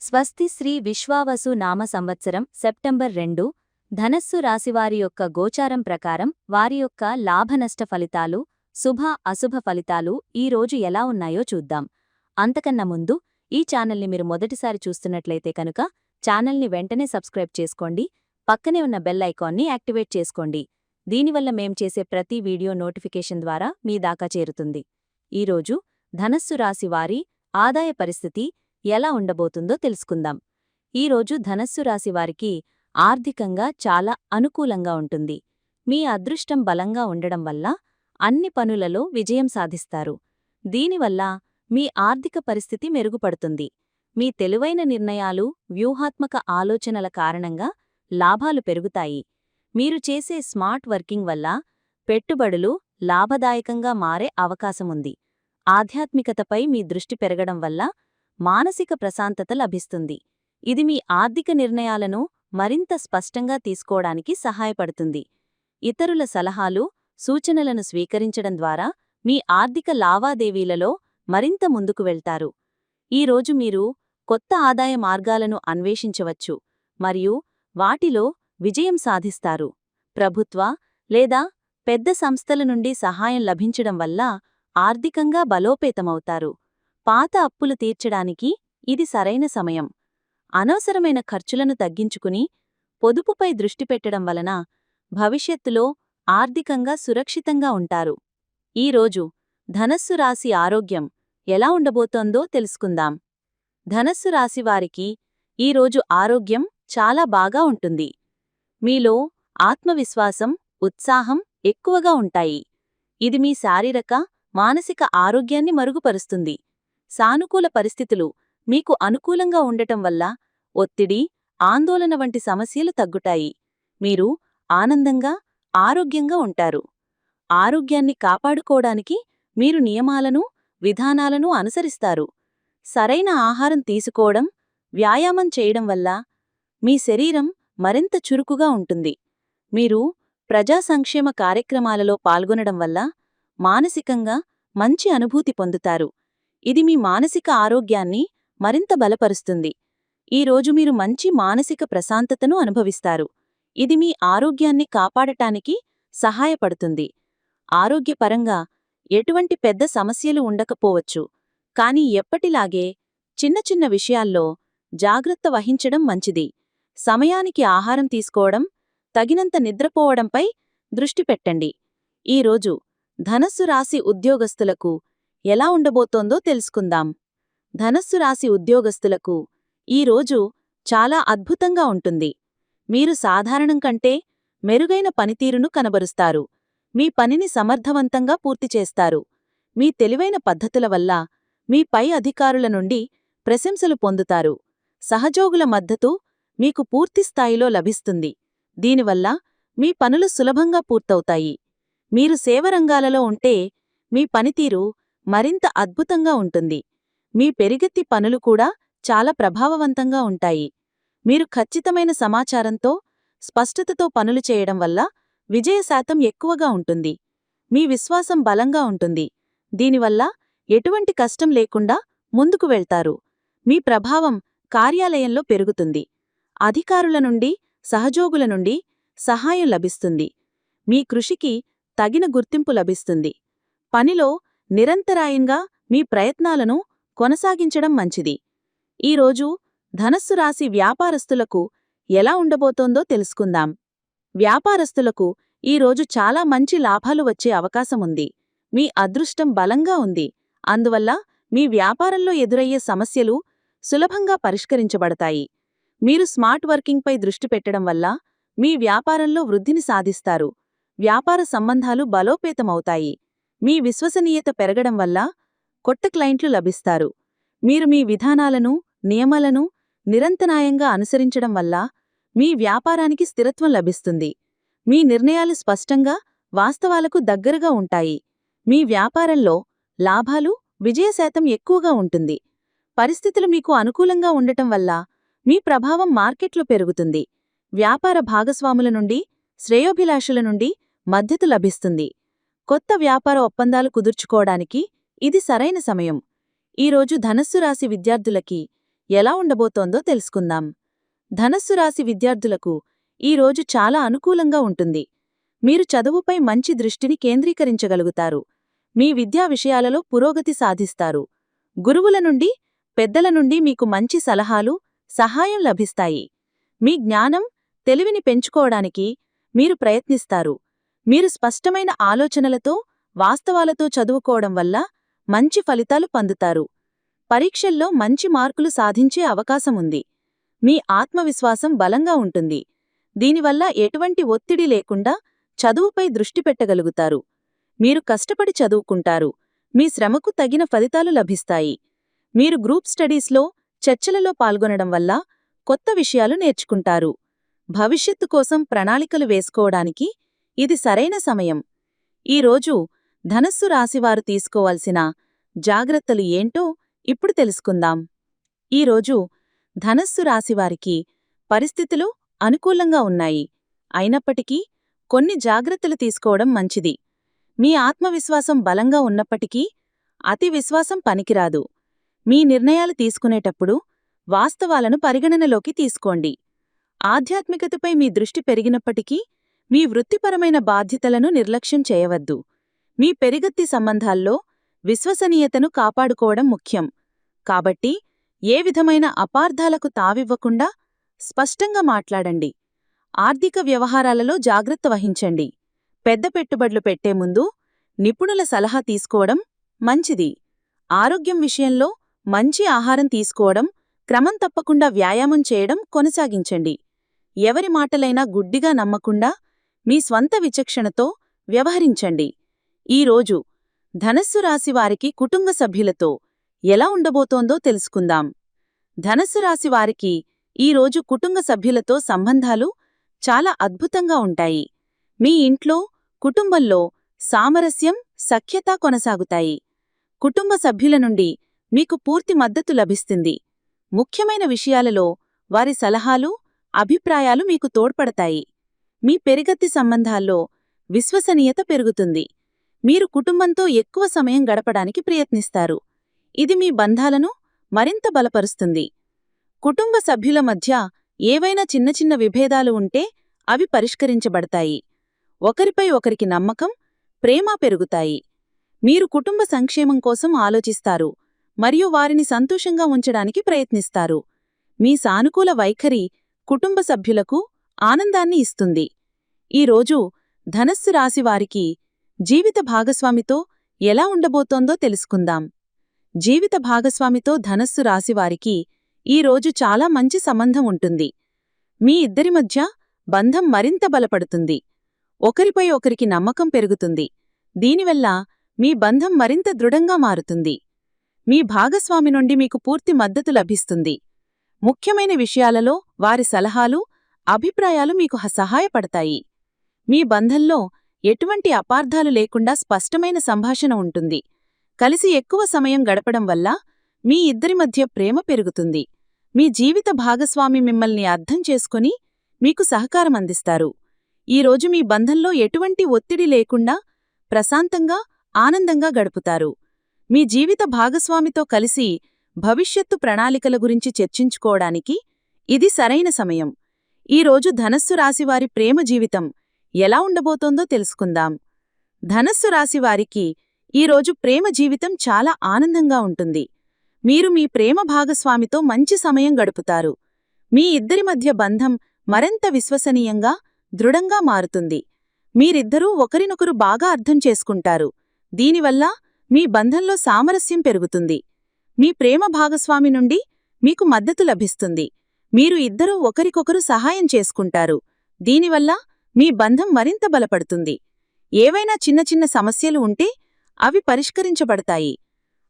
స్వస్తి శ్రీ విశ్వావసు నామ సంవత్సరం సెప్టెంబర్ రెండు ధనస్సు రాశివారి యొక్క గోచారం ప్రకారం వారి యొక్క లాభనష్ట ఫలితాలు శుభ అశుభ ఫలితాలు ఈ రోజు ఎలా ఉన్నాయో చూద్దాం. అంతకన్నా ముందు ఈ ఛానల్ని మీరు మొదటిసారి చూస్తున్నట్లయితే కనుక ఛానల్ని వెంటనే సబ్స్క్రైబ్ చేసుకోండి పక్కనే ఉన్న బెల్ ఐకాన్ని యాక్టివేట్ చేసుకోండి. దీనివల్ల మేం చేసే ప్రతి వీడియో నోటిఫికేషన్ ద్వారా మీ దాకా చేరుతుంది. ఈరోజు ధనస్సు రాశి వారి ఆదాయ పరిస్థితి ఎలా ఉండబోతుందో తెలుసుకుందాం. ఈరోజు ధనస్సు రాశి వారికి ఆర్థికంగా చాలా అనుకూలంగా ఉంటుంది. మీ అదృష్టం బలంగా ఉండడం వల్ల అన్ని పనులలో విజయం సాధిస్తారు. దీనివల్ల మీ ఆర్థిక పరిస్థితి మెరుగుపడుతుంది. మీ తెలివైన నిర్ణయాలు వ్యూహాత్మక ఆలోచనల కారణంగా లాభాలు పెరుగుతాయి. మీరు చేసే స్మార్ట్ వర్కింగ్ వల్ల పెట్టుబడులు లాభదాయకంగా మారే అవకాశముంది. ఆధ్యాత్మికతపై మీ దృష్టి పెరగడం వల్ల మానసిక ప్రశాంతత లభిస్తుంది. ఇది మీ ఆర్థిక నిర్ణయాలను మరింత స్పష్టంగా తీసుకోవడానికి సహాయపడుతుంది. ఇతరుల సలహాలు సూచనలను స్వీకరించడం ద్వారా మీ ఆర్థిక లావాదేవీలలో మరింత ముందుకు వెళ్తారు. ఈరోజు మీరు కొత్త ఆదాయ మార్గాలను అన్వేషించవచ్చు మరియు వాటిలో విజయం సాధిస్తారు. ప్రభుత్వ లేదా పెద్ద సంస్థల నుండి సహాయం లభించడం వల్ల ఆర్థికంగా బలోపేతమవుతారు. పాత అప్పులు తీర్చడానికి ఇది సరైన సమయం. అనవసరమైన ఖర్చులను తగ్గించుకుని పొదుపుపై దృష్టి పెట్టడం వలన భవిష్యత్తులో ఆర్థికంగా సురక్షితంగా ఉంటారు. ఈరోజు ధనస్సు రాశి ఆరోగ్యం ఎలా ఉండబోతోందో తెలుసుకుందాం. ధనస్సు రాశి వారికి ఈరోజు ఆరోగ్యం చాలా బాగా ఉంటుంది. మీలో ఆత్మవిశ్వాసం ఉత్సాహం ఎక్కువగా ఉంటాయి. ఇది మీ శారీరక మానసిక ఆరోగ్యాన్ని మరుగుపరుస్తుంది. సానుకూల పరిస్థితులు మీకు అనుకూలంగా ఉండటం వల్ల ఒత్తిడి ఆందోళన వంటి సమస్యలు తగ్గుతాయి. మీరు ఆనందంగా ఆరోగ్యంగా ఉంటారు. ఆరోగ్యాన్ని కాపాడుకోవడానికి మీరు నియమాలను విధానాలను అనుసరిస్తారు. సరైన ఆహారం తీసుకోవడం వ్యాయామం చేయడం వల్ల మీ శరీరం మరింత చురుకుగా ఉంటుంది. మీరు ప్రజా సంక్షేమ కార్యక్రమాలలో పాల్గొనడం వల్ల మానసికంగా మంచి అనుభూతి పొందుతారు. ఇది మీ మానసిక ఆరోగ్యాన్ని మరింత బలపరుస్తుంది. ఈరోజు మీరు మంచి మానసిక ప్రశాంతతను అనుభవిస్తారు. ఇది మీ ఆరోగ్యాన్ని కాపాడటానికి సహాయపడుతుంది. ఆరోగ్యపరంగా ఎటువంటి పెద్ద సమస్యలు ఉండకపోవచ్చు. కాని ఎప్పటిలాగే చిన్న చిన్న విషయాల్లో జాగ్రత్త వహించడం మంచిది. సమయానికి ఆహారం తీసుకోవడం తగినంత నిద్రపోవడంపై దృష్టి పెట్టండి. ఈరోజు ధనస్సు రాశి ఉద్యోగస్తులకు ఎలా ఉండబోతోందో తెలుసుకుందాం. ధనస్సు రాశి ఉద్యోగస్తులకు ఈరోజు చాలా అద్భుతంగా ఉంటుంది. మీరు సాధారణం కంటే మెరుగైన పనితీరును కనబరుస్తారు. మీ పనిని సమర్థవంతంగా పూర్తి చేస్తారు. మీ తెలివైన పద్ధతుల వల్ల మీ పై అధికారుల నుండి ప్రశంసలు పొందుతారు. సహజోగుల మద్దతు మీకు పూర్తిస్థాయిలో లభిస్తుంది. దీనివల్ల మీ పనులు సులభంగా పూర్తవుతాయి. మీరు సేవరంగాలలో ఉంటే మీ పనితీరు మరింత అద్భుతంగా ఉంటుంది. మీ పెరిగెత్తి పనులు కూడా చాలా ప్రభావవంతంగా ఉంటాయి. మీరు ఖచ్చితమైన సమాచారంతో స్పష్టతతో పనులు చేయడం వల్ల విజయ శాతం ఎక్కువగా ఉంటుంది. మీ విశ్వాసం బలంగా ఉంటుంది. దీనివల్ల ఎటువంటి కష్టం లేకుండా ముందుకు వెళ్తారు. మీ ప్రభావం కార్యాలయంలో పెరుగుతుంది. అధికారుల నుండి సహజోగుల నుండి సహాయం లభిస్తుంది. మీ కృషికి తగిన గుర్తింపు లభిస్తుంది. పనిలో నిరంతరాయంగా మీ ప్రయత్నాలను కొనసాగించడం మంచిది. ఈరోజు ధనస్సు రాశి వ్యాపారస్తులకు ఎలా ఉండబోతోందో తెలుసుకుందాం. వ్యాపారస్తులకు ఈరోజు చాలా మంచి లాభాలు వచ్చే అవకాశముంది మీ అదృష్టం బలంగా ఉంది. అందువల్ల మీ వ్యాపారంలో ఎదురయ్యే సమస్యలు సులభంగా పరిష్కరించబడతాయి. మీరు స్మార్ట్ వర్కింగ్పై దృష్టి పెట్టడం వల్ల మీ వ్యాపారంలో వృద్ధిని సాధిస్తారు. వ్యాపార సంబంధాలు బలోపేతమవుతాయి. మీ విశ్వసనీయత పెరగడం వల్ల కొత్త క్లయింట్లు లభిస్తారు. మీరు మీ విధానాలను నియమాలను నిరంతరాయంగా అనుసరించడం వల్ల మీ వ్యాపారానికి స్థిరత్వం లభిస్తుంది. మీ నిర్ణయాలు స్పష్టంగా వాస్తవాలకు దగ్గరగా ఉంటాయి. మీ వ్యాపారంలో లాభాలు విజయశాతం ఎక్కువగా ఉంటుంది. పరిస్థితులు మీకు అనుకూలంగా ఉండటం వల్ల మీ ప్రభావం మార్కెట్లో పెరుగుతుంది. వ్యాపార భాగస్వాముల నుండి శ్రేయోభిలాషుల నుండి మద్దతు లభిస్తుంది. కొత్త వ్యాపార ఒప్పందాలు కుదుర్చుకోవడానికి ఇది సరైన సమయం. ఈరోజు ధనస్సు రాశి విద్యార్థులకి ఎలా ఉండబోతోందో తెలుసుకుందాం. ధనస్సు రాశి విద్యార్థులకు ఈ రోజు చాలా అనుకూలంగా ఉంటుంది. మీరు చదువుపై మంచి దృష్టిని కేంద్రీకరించగలుగుతారు. మీ విద్యా విషయాలలో పురోగతి సాధిస్తారు. గురువుల నుండి పెద్దల నుండి మీకు మంచి సలహాలు సహాయం లభిస్తాయి. మీ జ్ఞానం తెలివిని పెంచుకోవడానికి మీరు ప్రయత్నిస్తారు. మీరు స్పష్టమైన ఆలోచనలతో వాస్తవాలతో చదువుకోవడం వల్ల మంచి ఫలితాలు పొందుతారు. పరీక్షల్లో మంచి మార్కులు సాధించే అవకాశముంది మీ ఆత్మవిశ్వాసం బలంగా ఉంటుంది. దీనివల్ల ఎటువంటి ఒత్తిడి లేకుండా చదువుపై దృష్టి పెట్టగలుగుతారు. మీరు కష్టపడి చదువుకుంటారు. మీ శ్రమకు తగిన ఫలితాలు లభిస్తాయి. మీరు గ్రూప్ స్టడీస్లో చర్చలలో పాల్గొనడం వల్ల కొత్త విషయాలు నేర్చుకుంటారు. భవిష్యత్తు కోసం ప్రణాళికలు వేసుకోవడానికి ఇది సరైన సమయం. ఈరోజు ధనస్సు రాశివారు తీసుకోవాల్సిన జాగ్రత్తలు ఏంటో ఇప్పుడు తెలుసుకుందాం. ఈరోజు ధనస్సు రాశివారికి పరిస్థితులు అనుకూలంగా ఉన్నాయి. అయినప్పటికీ కొన్ని జాగ్రత్తలు తీసుకోవడం మంచిది. మీ ఆత్మవిశ్వాసం బలంగా ఉన్నప్పటికీ అతి విశ్వాసం పనికిరాదు. మీ నిర్ణయాలు తీసుకునేటప్పుడు వాస్తవాలను పరిగణనలోకి తీసుకోండి. ఆధ్యాత్మికతపై మీ దృష్టి పెరిగినప్పటికీ మీ వృత్తిపరమైన బాధ్యతలను నిర్లక్ష్యం చేయవద్దు. మీ పెరిగత్తి సంబంధాల్లో విశ్వసనీయతను కాపాడుకోవడం ముఖ్యం. కాబట్టి ఏ విధమైన అపార్థాలకు తావివ్వకుండా స్పష్టంగా మాట్లాడండి. ఆర్థిక వ్యవహారాలలో జాగ్రత్త వహించండి. పెద్ద పెట్టుబడులు పెట్టే ముందు నిపుణుల సలహా తీసుకోవడం మంచిది. ఆరోగ్యం విషయంలో మంచి ఆహారం తీసుకోవడం క్రమం తప్పకుండా వ్యాయామం చేయడం కొనసాగించండి. ఎవరి మాటలైనా గుడ్డిగా నమ్మకుండా మీ స్వంత విచక్షణతో వ్యవహరించండి. ఈరోజు ధనస్సు రాశి వారికి కుటుంబ సభ్యులతో ఎలా ఉండబోతోందో తెలుసుకుందాం. ధనస్సు రాశి వారికి ఈరోజు కుటుంబ సభ్యులతో సంబంధాలు చాలా అద్భుతంగా ఉంటాయి. మీ ఇంట్లో కుటుంబంలో సామరస్యం సఖ్యత కొనసాగుతాయి. కుటుంబ సభ్యుల నుండి మీకు పూర్తి మద్దతు లభిస్తుంది. ముఖ్యమైన విషయాలలో వారి సలహాలు అభిప్రాయాలు మీకు తోడ్పడతాయి. మీ పెరిగత్తి సంబంధాల్లో విశ్వసనీయత పెరుగుతుంది. మీరు కుటుంబంతో ఎక్కువ సమయం గడపడానికి ప్రయత్నిస్తారు. ఇది మీ బంధాలను మరింత బలపరుస్తుంది. కుటుంబ సభ్యుల మధ్య ఏవైనా చిన్న చిన్న విభేదాలు ఉంటే అవి పరిష్కరించబడతాయి. ఒకరిపై ఒకరికి నమ్మకం ప్రేమ పెరుగుతాయి. మీరు కుటుంబ సంక్షేమం కోసం ఆలోచిస్తారు. మరియు వారిని సంతోషంగా ఉంచడానికి ప్రయత్నిస్తారు. మీ సానుకూల వైఖరి కుటుంబ సభ్యులకు ఆనందాన్ని ఇస్తుంది. ఈరోజు ధనస్సు రాశివారికి జీవిత భాగస్వామితో ఎలా ఉండబోతోందో తెలుసుకుందాం. జీవిత భాగస్వామితో ధనస్సు రాశివారికి ఈరోజు చాలా మంచి సంబంధం ఉంటుంది. మీ ఇద్దరి మధ్య బంధం మరింత బలపడుతుంది. ఒకరిపై ఒకరికి నమ్మకం పెరుగుతుంది. దీనివల్ల మీ బంధం మరింత దృఢంగా మారుతుంది. మీ భాగస్వామి నుండి మీకు పూర్తి మద్దతు లభిస్తుంది. ముఖ్యమైన విషయాలలో వారి సలహాలు అభిప్రాయాలు మీకు సహాయపడతాయి. మీ బంధంలో ఎటువంటి అపార్థాలు లేకుండా స్పష్టమైన సంభాషణ ఉంటుంది. కలిసి ఎక్కువ సమయం గడపడం వల్ల మీ ఇద్దరి మధ్య ప్రేమ పెరుగుతుంది. మీ జీవిత భాగస్వామి మిమ్మల్ని అర్థం చేసుకుని మీకు సహకారం అందిస్తారు. ఈరోజు మీ బంధంలో ఎటువంటి ఒత్తిడి లేకుండా ప్రశాంతంగా ఆనందంగా గడుపుతారు. మీ జీవిత భాగస్వామితో కలిసి భవిష్యత్తు ప్రణాళికల గురించి చర్చించుకోవడానికి ఇది సరైన సమయం. ఈరోజు ధనస్సు రాశివారి ప్రేమ జీవితం ఎలా ఉండబోతోందో తెలుసుకుందాం. ధనస్సు రాశివారికి ఈరోజు ప్రేమ జీవితం చాలా ఆనందంగా ఉంటుంది. మీరు మీ ప్రేమ భాగస్వామితో మంచి సమయం గడుపుతారు. మీ ఇద్దరి మధ్య బంధం మరింత విశ్వసనీయంగా దృఢంగా మారుతుంది. మీరిద్దరూ ఒకరినొకరు బాగా అర్థం చేసుకుంటారు. దీనివల్ల మీ బంధంలో సామరస్యం పెరుగుతుంది. మీ ప్రేమ భాగస్వామి నుండి మీకు మద్దతు లభిస్తుంది. మీరు ఇద్దరూ ఒకరికొకరు సహాయం చేసుకుంటారు. దీనివల్ల మీ బంధం మరింత బలపడుతుంది. ఏవైనా చిన్న చిన్న సమస్యలు ఉంటే అవి పరిష్కరించబడతాయి.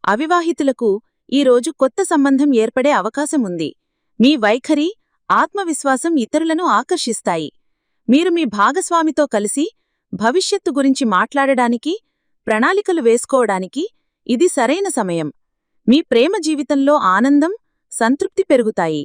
అవివాహితులకు ఈరోజు కొత్త సంబంధం ఏర్పడే అవకాశముంది మీ వైఖరి ఆత్మవిశ్వాసం ఇతరులను ఆకర్షిస్తాయి. మీరు మీ భాగస్వామితో కలిసి భవిష్యత్తు గురించి మాట్లాడడానికి ప్రణాళికలు వేసుకోవడానికి ఇది సరైన సమయం. మీ ప్రేమ జీవితంలో ఆనందం సంతృప్తి పెరుగుతాయి.